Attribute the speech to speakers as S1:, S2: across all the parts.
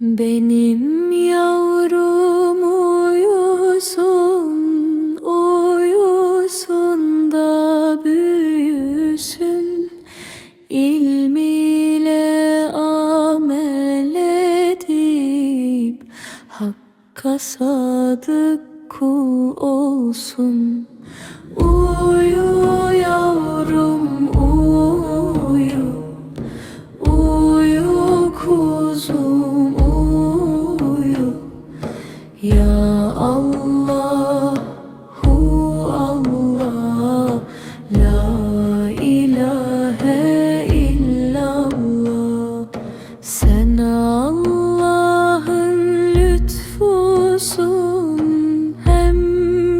S1: Benim yavrum uyusun, uyusun da büyüsün. İlmiyle amel edip Hakka sadık kul olsun. Uyu Ya Allah hu Allah La ilahe illallah. Sen Allah'ın lütfusun Hem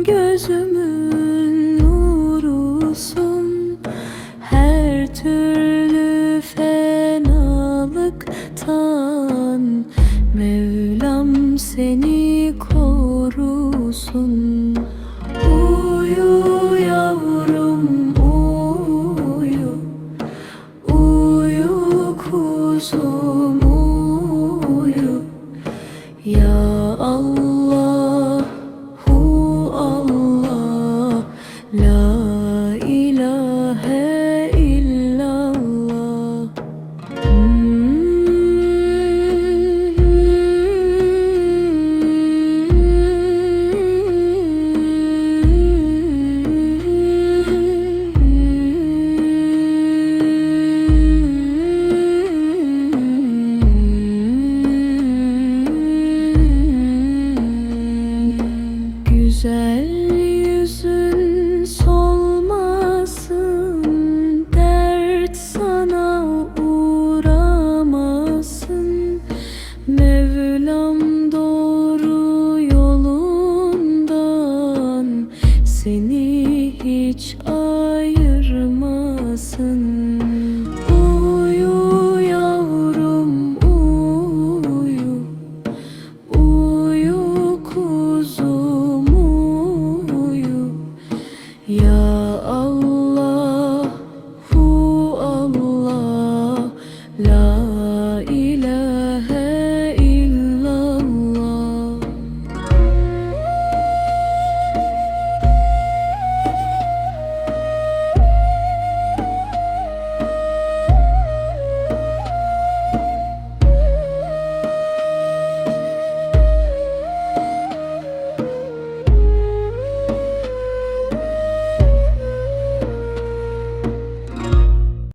S1: gözümün nurusun. Her türlü fenalıktan Mevlam seni olsun. Uyu yavrum uyu. Uyu kuzum uyu. Ya Allah. Güzel solmasın Dert sana uğramasın. Mevlam doğru yolundan Seni hiç ayırmasın. Allah, Hu Allah, La ilahe